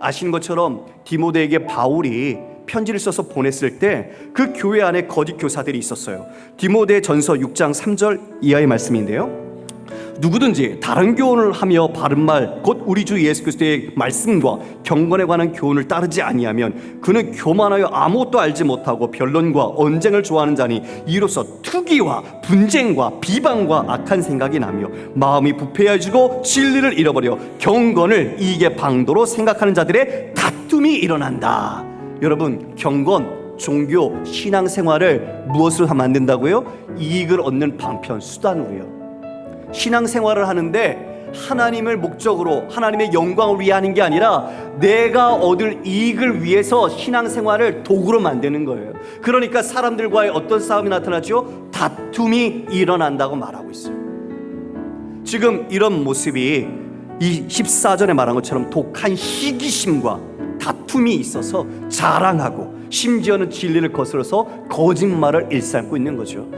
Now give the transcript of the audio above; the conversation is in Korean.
아시는 것처럼 디모데에게 바울이 편지를 써서 보냈을 때 그 교회 안에 거짓 교사들이 있었어요. 디모데 전서 6장 3절 이하의 말씀인데요. 누구든지 다른 교훈을 하며 바른 말 곧 우리 주 예수 그리스도의 말씀과 경건에 관한 교훈을 따르지 아니하면 그는 교만하여 아무것도 알지 못하고 변론과 언쟁을 좋아하는 자니 이로써 투기와 분쟁과 비방과 악한 생각이 나며 마음이 부패해지고 진리를 잃어버려 경건을 이익의 방도로 생각하는 자들의 다툼이 일어난다. 여러분 경건 종교 신앙생활을 무엇으로 만든다고요? 이익을 얻는 방편 수단으로요. 신앙생활을 하는데 하나님을 목적으로 하나님의 영광을 위해 하는 게 아니라 내가 얻을 이익을 위해서 신앙생활을 도구로 만드는 거예요. 그러니까 사람들과의 어떤 싸움이 나타나죠? 다툼이 일어난다고 말하고 있어요. 지금 이런 모습이 이 14절에 말한 것처럼 독한 시기심과 다툼이 있어서 자랑하고 심지어는 진리를 거스러서 거짓말을 일삼고 있는 거죠.